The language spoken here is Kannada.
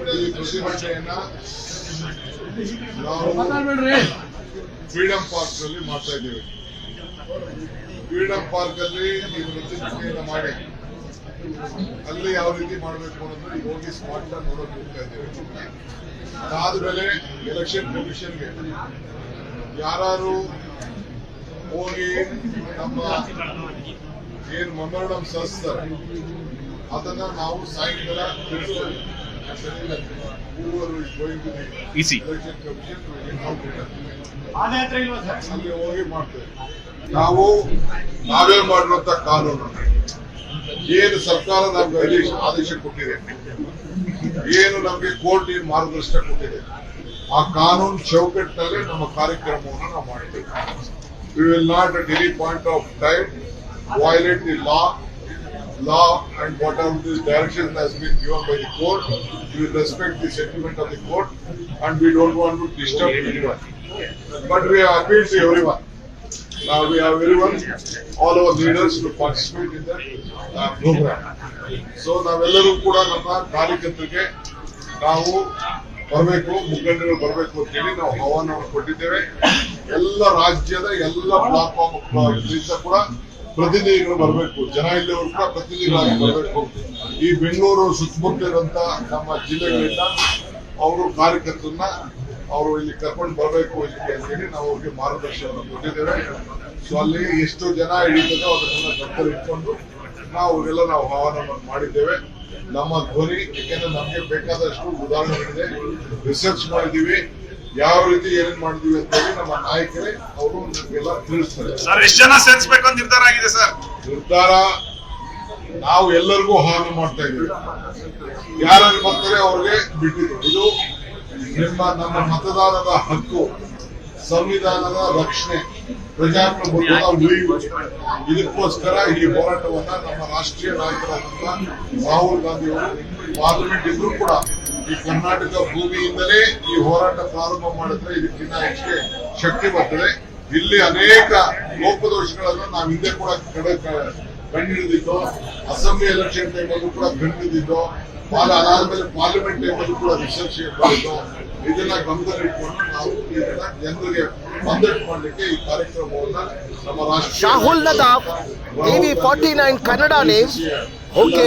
ಪ್ರತಿಭಟನೆಯನ್ನ ನಾವು ಫ್ರೀಡಂ ಪಾರ್ಕ್ ಅಲ್ಲಿ ಮಾಡ್ತಾ ಇದ್ದೀವಿ. ಫ್ರೀಡಂ ಪಾರ್ಕ್ ಅಲ್ಲಿ ನೀವು ಪ್ರತಿಭಟನೆಯನ್ನ ಮಾಡಿ. ಅಲ್ಲಿ ಯಾವ ರೀತಿ ಮಾಡಬೇಕು ಅನ್ನೋದು ಈಗ ಹೋಗಿ ಸ್ಪಾಟ್ ನೋಡೋಕೆ ಹೋಗ್ತಾ ಇದ್ದೀವಿ. ಅದಾದ್ಮೇಲೆ ಎಲೆಕ್ಷನ್ ಕಮಿಷನ್ಗೆ ಯಾರು ಹೋಗಿ ನಮ್ಮ ಏನ್ ಮೆಮೊರಡಮ್ ಸಲ್ಲಿಸ್ತಾರೆ, ಅದನ್ನ ನಾವು ಸಾಯಂಕಾಲ ತಿಳಿಸ್ತೇವೆ ಅಲ್ಲಿ ಹೋಗಿ ಮಾಡ್ತೇವೆ. ನಾವು ನಾವೇ ಮಾಡಿರುವಂತ ಕಾನೂನು. ಏನು ಸರ್ಕಾರ ನಮ್ಗೆ ಆದೇಶ ಕೊಟ್ಟಿದೆ. ಏನು ನಮಗೆ ಕೋರ್ಟ್ ಏನು ಮಾರ್ಗದರ್ಶನ ಕೊಟ್ಟಿದೆ. ಆ ಕಾನೂನು ಚೌಕಟ್ಟಿನಲ್ಲಿ ನಮ್ಮ ಕಾರ್ಯಕ್ರಮವನ್ನು ನಾವು ಮಾಡ್ತೇವೆ. We will not at any point of time violate the law. Law and whatever the direction has been given by the court we respect the sentiment of the court and we don't want to disturb anyone but we have appealed to everyone now we have everyone all our leaders to participate in the uh, program so ನಾವೆಲ್ಲರೂ ಕೂಡ ನಮ್ಮ ಕಾರ್ಯಕರ್ತರಿಗೆ ನಾವು ಬರಬೇಕು ಮುಖಂಡರು ಬರಬೇಕು ಅಂತ ಹೇಳಿ ನಾವು ಆಹ್ವಾನವನ್ನು ಕೊಟ್ಟಿದ್ದೇವೆ ಎಲ್ಲ ರಾಜ್ಯದ ಎಲ್ಲ ಪ್ಲಾಟ್ಫಾರ್ಮ್ ಕೂಡ ಪ್ರತಿನಿಧಿಗಳು ಬರಬೇಕು. ಜನ ಇಲ್ಲಿಯವರು ಕೂಡ ಪ್ರತಿನಿಧಿಗಳಾಗಿ ಬರಬೇಕು. ಈ ಬೆಂಗಳೂರು ಸುತ್ತಮುತ್ತ ಇರುವಂತ ನಮ್ಮ ಜಿಲ್ಲೆಗಳಿಂದ ಅವರು ಕಾರ್ಯಕರ್ತರನ್ನ ಅವರು ಇಲ್ಲಿ ಕರ್ಕೊಂಡು ಬರಬೇಕು ಇಲ್ಲಿಗೆ ಅಂತ ಹೇಳಿ ನಾವು ಅವ್ರಿಗೆ ಮಾರ್ಗದರ್ಶನ ಕೊಟ್ಟಿದ್ದೇವೆ. ಸೊ ಅಲ್ಲಿ ಎಷ್ಟು ಜನ ಹಿಡಿತದೋ ಅದನ್ನೆಲ್ಲ ಗಮನದಲ್ಲಿ ಇಟ್ಕೊಂಡು ನಾವು ಅವರೆಲ್ಲ ನಾವು ಆಹ್ವಾನವನ್ನು ಮಾಡಿದ್ದೇವೆ. ನಮ್ಮ ಧ್ವನಿ ಯಾಕೆಂದ್ರೆ ನಮಗೆ ಬೇಕಾದಷ್ಟು ಉದಾಹರಣೆಗಳಿದೆ. ರಿಸರ್ಚ್ ಮಾಡಿದೀವಿ ಯಾವ ರೀತಿ ಏನೇನ್ ಮಾಡಿದೀವಿ ಅಂತ ಹೇಳಿ ನಮ್ಮ ನಾಯಕರೇ ಅವರು ನಮಗೆಲ್ಲ ತಿಳಿಸ್ತಾರೆ. ಸರ್ ಎಷ್ಟು ಜನ ಸೇರಿಸಬೇಕು ಅಂತ ನಿರ್ಧಾರ ಆಗಿದೆ ಸರ್? ನಿರ್ಧಾರ ನಾವು ಎಲ್ಲರಿಗೂ ಹಾನು ಮಾಡ್ತಾ ಇದ್ದೀವಿ. ಯಾರು ಬರ್ತಾರೆ ಅವ್ರಿಗೆ ಬಿಟ್ಟಿದ್ದು. ಇದು ನಿಮ್ಮ ನಮ್ಮ ಮತದಾನದ ಹಕ್ಕು ಸಂವಿಧಾನದ ರಕ್ಷಣೆ ಪ್ರಜಾಪ್ರಭುತ್ವದ ಉಳಿವು. ಇದಕ್ಕೋಸ್ಕರ ಈ ಹೋರಾಟವನ್ನ ನಮ್ಮ ರಾಷ್ಟ್ರೀಯ ನಾಯಕರಾದಂತಹ ರಾಹುಲ್ ಗಾಂಧಿ ಅವರು ಪಾರ್ಲಿಮೆಂಟ್ ಇದ್ರು ಕೂಡ ಈ ಕರ್ನಾಟಕ ಭೂಮಿಯಿಂದಲೇ ಈ ಹೋರಾಟ ಪ್ರಾರಂಭ ಮಾಡಿದ್ರೆ ಇದಕ್ಕಿಂತ ಹೆಚ್ಚಿಗೆ ಶಕ್ತಿ ಬರ್ತದೆ. ಇಲ್ಲಿ ಅನೇಕ ಲೋಪದೋಷಗಳನ್ನು ನಾವು ಹಿಂದೆ ಕೂಡ ಕಡೆ ಕಂಡುಹಿಡಿದಿದ್ದು ಅಸೆಂಬ್ಲಿ ಎಲೆಕ್ಷನ್ ಟೈಮಲ್ಲೂ ಕೂಡ ಕಂಡುಹಿಡಿದಿದ್ದು ಪಾಲ ಅದಾದ್ಮೇಲೆ ಪಾರ್ಲಿಮೆಂಟ್ ಟೈಮಲ್ಲೂ ಕೂಡ ರಿಸರ್ಚ್ ಮಾಡಿದ್ದು ಇದನ್ನ ಗಮನದಲ್ಲಿಟ್ಕೊಂಡು ನಾವು ಇದನ್ನ ಜನರಿಗೆ ಮಂದಟ್ಟು ಮಾಡಲಿಕ್ಕೆ ಈ ಕಾರ್ಯಕ್ರಮವನ್ನ ನಮ್ಮ ರಾಷ್ಟ್ರ Shahul Nadaf TV forty nine Kannada name okay